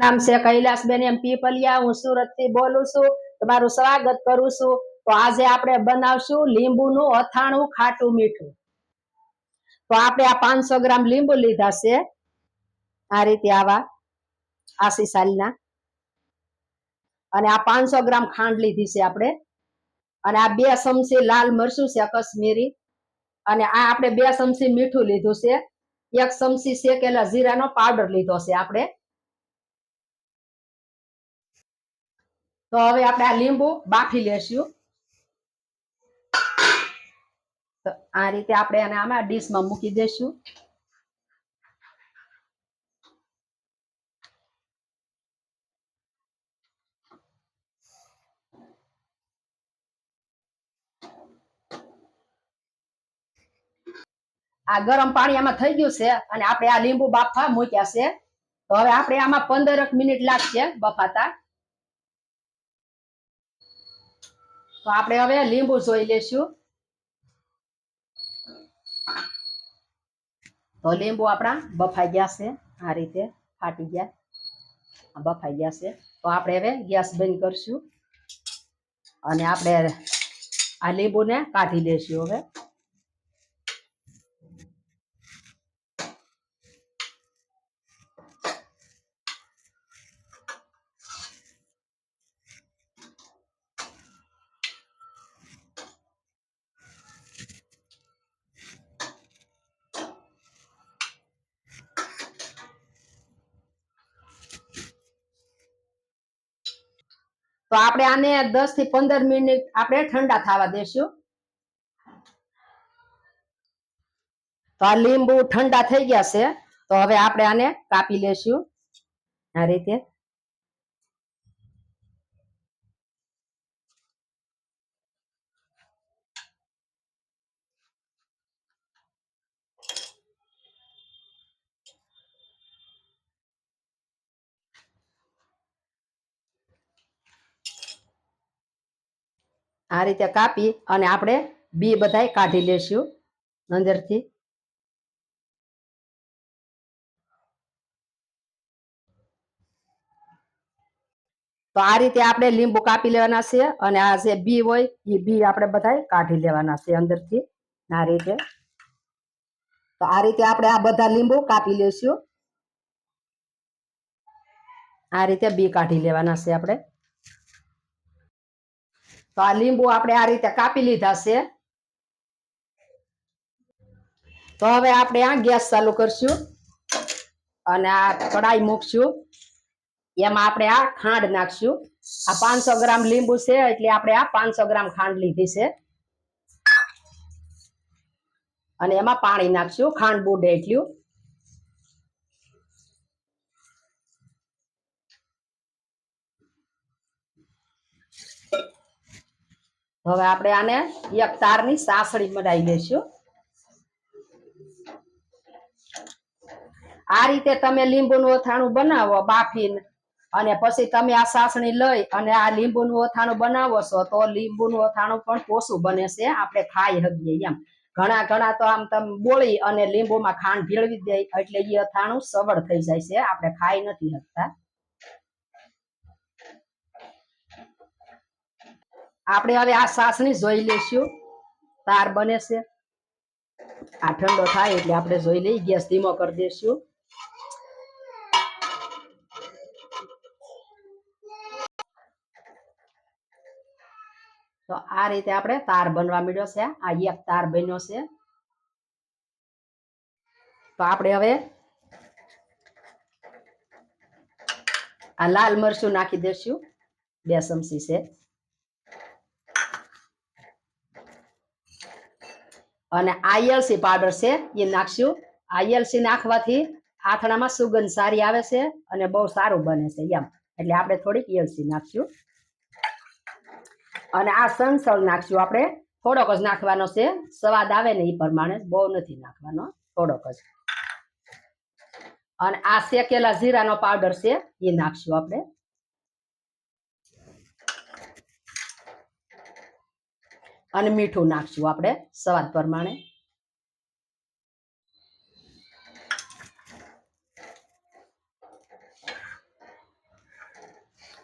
નામ છે કૈલાસબેન. એમ પીપલિયા, હું સુરત બોલું છું. તમારું સ્વાગત કરું છું. તો આજે આપણે બનાવશું લીંબુનું અથાણું ખાટું મીઠું. તો આપણે આ પાંચસો ગ્રામ લીંબુ લીધા છે. આ રીતે આવા આસી સાલના અને આ પાંચસો ગ્રામ ખાંડ લીધી છે આપણે. અને આ બે ચમચી લાલ મરચું છે, કશ્મીરી. અને આ આપણે બે ચમચી મીઠું લીધું છે. એક ચમચી શેકેલા જીરાનો પાવડર લીધો છે આપણે. તો હવે આપણે આ લીંબુ બાફી લેશું. તો આ રીતે આપણે એને આમાં ડીશમાં મૂકી દેશું. આ ગરમ પાણી આમાં થઈ ગયું છે અને આપણે આ લીંબુ બાફવા મૂક્યા છે. તો હવે આપણે આમાં પંદરક મિનિટ લાગશે બફાતા. તો આપણે હવે લીંબુ જોઈ લેશું. તો લીંબુ આપણા બફાઈ ગયા છે, આ રીતે ફાટી ગયા. બફાઈ ગયા છે. તો આપણે હવે ગેસ બંધ કરશું. અને આપણે આ લીંબુને કાઢી લેશું હવે. તો આપણે આને દસથી પંદર મિનિટ આપણે ઠંડા થવા દેશું. તો આ લીંબુ ઠંડા થઈ ગયા છે. તો હવે આપણે આને કાપી લેશું. આ રીતે. આ રીતે કાપી અને આપણે બી બધાય કાઢી લેશું અંદરથી. તો આ રીતે આપણે લીંબુ કાપી લેવાના છે અને આ જે બી હોય એ બી આપણે બધાય કાઢી લેવાના છે અંદરથી આ રીતે. તો આ રીતે આપણે આ બધા લીંબુ કાપી લેશું. આ રીતે બી કાઢી લેવાના છે આપણે. તો આ લીંબુ આપણે આ રીતે કાપી લીધા છે. તો હવે આપણે આ ગેસ ચાલુ કરશું અને આ કડાઈ મૂકશું. એમાં આપણે આ ખાંડ નાખશું. આ પાંચસો ગ્રામ લીંબુ છે એટલે આપણે આ પાંચસો ગ્રામ ખાંડ લીધી છે. અને એમાં પાણી નાખશું. ખાંડ બુડે એટલું હવે આપણે આને એક તારની સાસળી મરાઈ દેશું આ રીતે તમે લીંબુનું અથાણું બનાવો બાફીને, અને પછી તમે આ સાસણી લઈ અને આ લીંબુનું અથાણું બનાવો છો, તો લીંબુનું અથાણું પણ પોસું બને છે, આપણે ખાઈ શકીએ એમ. ઘણા ઘણા તો આમ તમે બોળી અને લીંબુમાં ખાંડ ભેળવી દે એટલે એ અથાણું સવળ થઈ જાય છે, આપણે ખાઈ નથી શકતા. આપણે હવે આ સાસની જોઈ લઈશું. તાર બને છે. આ ઠંડો થાય એટલે આપણે જોઈ લઈ ગેસ ધીમો કરી દઈશું. તો આ રીતે આપણે તાર બનવા મળ્યો છે. આ એક તાર બન્યો છે. તો આપણે હવે આ લાલ મરચું નાખી દઈશું. બે ચમચી છે. અને આઈએલસી પાવડર છે એ નાખશું. આઈએલસી નાખવાથી આથણામાં સુગંધ સારી આવે છે અને બહુ સારું બને છે એમ. એટલે આપણે થોડીક એલસી નાખશું. અને આ સંસળ નાખશું આપણે. થોડોક જ નાખવાનો છે. સ્વાદ આવે ને એ પ્રમાણે. બહુ નથી નાખવાનો. થોડોક જ. અને આ શેકેલા જીરાનો પાવડર છે એ નાખશું આપણે. અને મીઠું નાખશું આપણે સ્વાદ પ્રમાણે.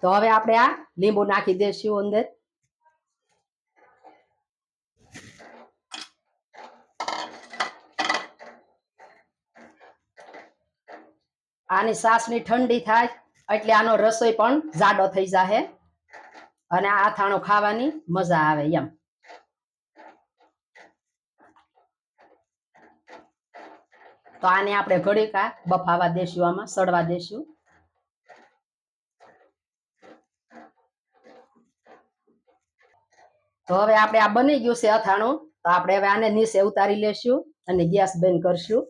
તો હવે આપણે આ લીંબુ નાખી દઈશું અંદર. આની સાસની ઠંડી થાય એટલે આનો રસોઈ પણ જાડો થઈ જાય અને આ થાણો ખાવાની મજા આવે એમ. તો આને આપણે ઘડીક આ બફાવા દેશું આમાં સડવા દેશું. તો હવે આપણે આ બની ગયું છે અથાણું. તો આપણે હવે આને નીચે ઉતારી લેશું અને ગેસ બંધ કરશું.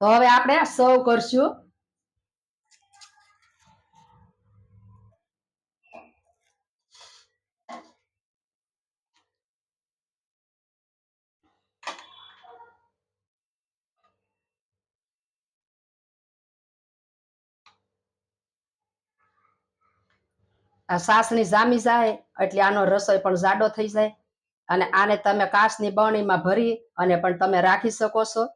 તો હવે આપણે સર્વ કરશું. સાસની જામી જાય, એટલે આનો રસોઈ પણ જાડો થઈ જાય. અને આને તમે કાચની બરણીમાં ભરી અને પણ તમે રાખી શકો છો.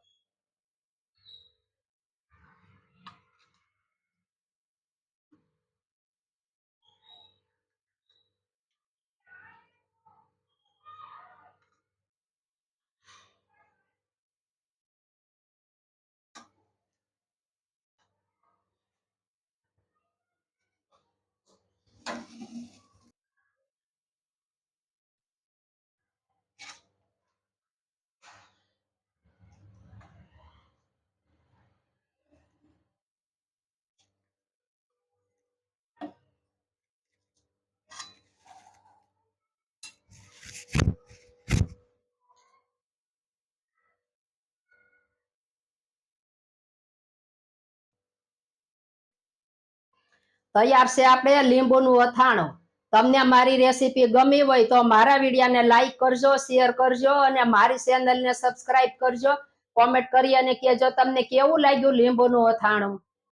તૈયાર છે આપણે લીંબુનું અથાણું. તમને મારી રેસીપી ગમી હોય તો મારા વિડીયાને લાઈક કરજો શેર કરજો અને મારી ચેનલને સબસ્ક્રાઇબ કરજો. કોમેન્ટ કરી અને કહેજો તમને કેવું લાગ્યું લીંબુનું અથાણું.